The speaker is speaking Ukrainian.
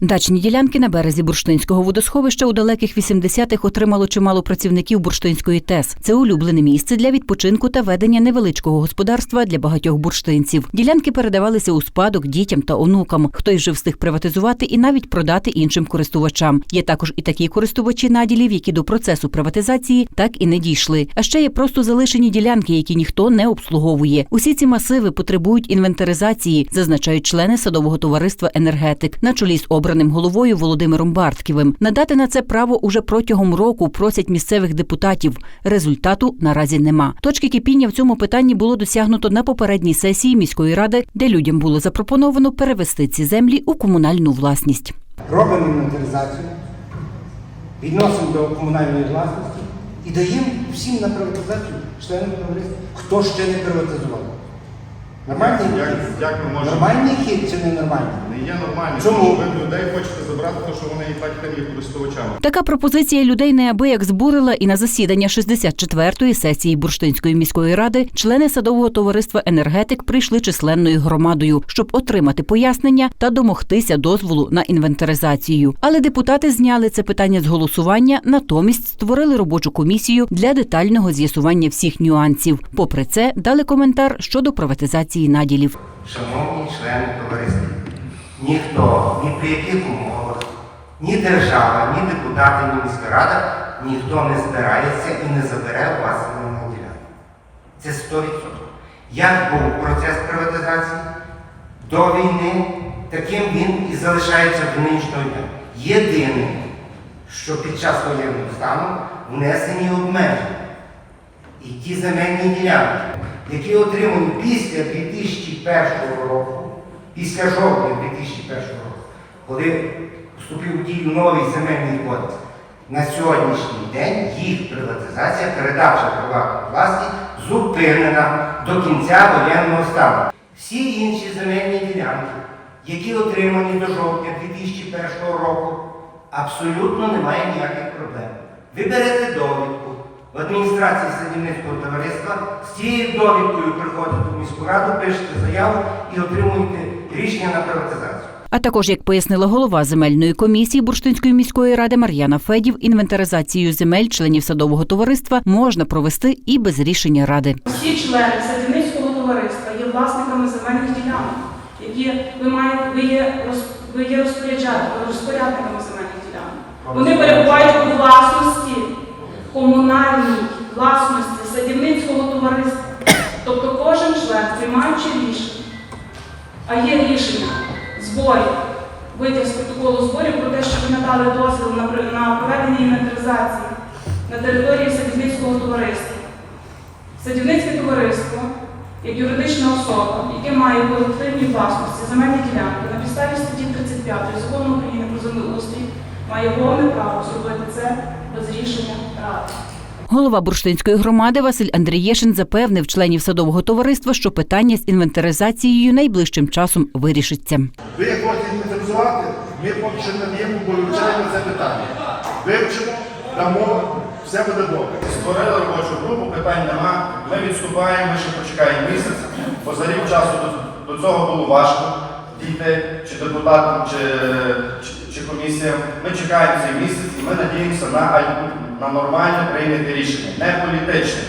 Дачні ділянки на березі бурштинського водосховища у далеких 80-х отримало чимало працівників бурштинської ТЕС. Це улюблене місце для відпочинку та ведення невеличкого господарства для багатьох бурштинців. Ділянки передавалися у спадок дітям та онукам. Хтось же встиг приватизувати і навіть продати іншим користувачам. Є також і такі користувачі наділів, які до процесу приватизації так і не дійшли. А ще є просто залишені ділянки, які ніхто не обслуговує. Усі ці масиви потребують інвентаризації, зазначають члени садового товариства енергетик на чолі з обраним головою Володимиром Бартківим. Надати на це право уже протягом року просять місцевих депутатів. Результату наразі нема. Точки кипіння в цьому питанні було досягнуто на попередній сесії міської ради, де людям було запропоновано перевести ці землі у комунальну власність. робимо інвентаризацію, відносимо до комунальної власності і даємо всім на приватизацію членам товариства, хто ще не приватизував. Нормальний Як, хід? як ми можемо? Нормальний хід чи не нормальний? Не є нормально. Чому? Тому що ви людей хочете забрати, тому що вони і так там є користувачами. Така пропозиція людей неабияк збурила і на засідання 64-ї сесії Бурштинської міської ради члени садового товариства енергетик прийшли численною громадою, щоб отримати пояснення та домогтися дозволу на інвентаризацію. Але депутати зняли це питання з голосування, натомість створили робочу комісію для детального з'ясування всіх нюансів. Попри це, дали коментар щодо приватизації наділів. Шановні члени товариства, ніхто, ні при яких умовах, ні держава, ні депутати, ні міська рада, ніхто не збирається і не забере у вас земельну ділянку. Це 100%. Як був процес приватизації до війни, таким він і залишається до нинішнього дня. Єдине, що під час воєнного стану внесені обмеження. І ті земельні ділянки, які отримані після 2001 року, після жовтня 2001 року, коли вступив в дію новий земельний кодекс, на сьогоднішній день їх приватизація, передача приватної власті зупинена до кінця воєнного стану. Всі інші земельні ділянки, які отримані до жовтня 2001 року, абсолютно немає ніяких проблем. Ви берете довідку в адміністрації садівницького товариства, з цією довідкою приходите в міську раду, пишете заяву і отримуєте рішення на приватизацію. А також, як пояснила голова земельної комісії Бурштинської міської ради Мар'яна Федів, інвентаризацію земель членів садового товариства можна провести і без рішення ради. Всі члени садівницького товариства є власниками земельних ділянок, які ви маєте, ви є, роз- ви розпорядниками земельних ділянок. Вони перебувають комунальній власності садівницького товариства. Тобто кожен член, приймаючи рішення, а є рішення зборів, витяг з протоколу зборів про те, що ви надали дозвіл на, проведення інвентаризації на території садівницького товариства. Садівницьке товариство, як юридична особа, яке має в колективній власності земельні ділянки на підставі статті 35 закону України про землеустрій, має повне право зробити це без рішення ради. Голова бурштинської громади Василь Андрієшин запевнив членів садового товариства, що питання з інвентаризацією найближчим часом вирішиться. Ви як хочете інвентаризувати, ми поки що не бо вивчаємо це питання. Вивчимо, дамо, все буде добре. Створили робочу групу, питань нема. Ми відступаємо, ми ще почекаємо місяць, бо за рік часу до, до цього було важко дійти, чи депутатам, чи, чи. Ми чекаємо цей місяць і ми надіємося на, на нормальне прийняте рішення, не політичне.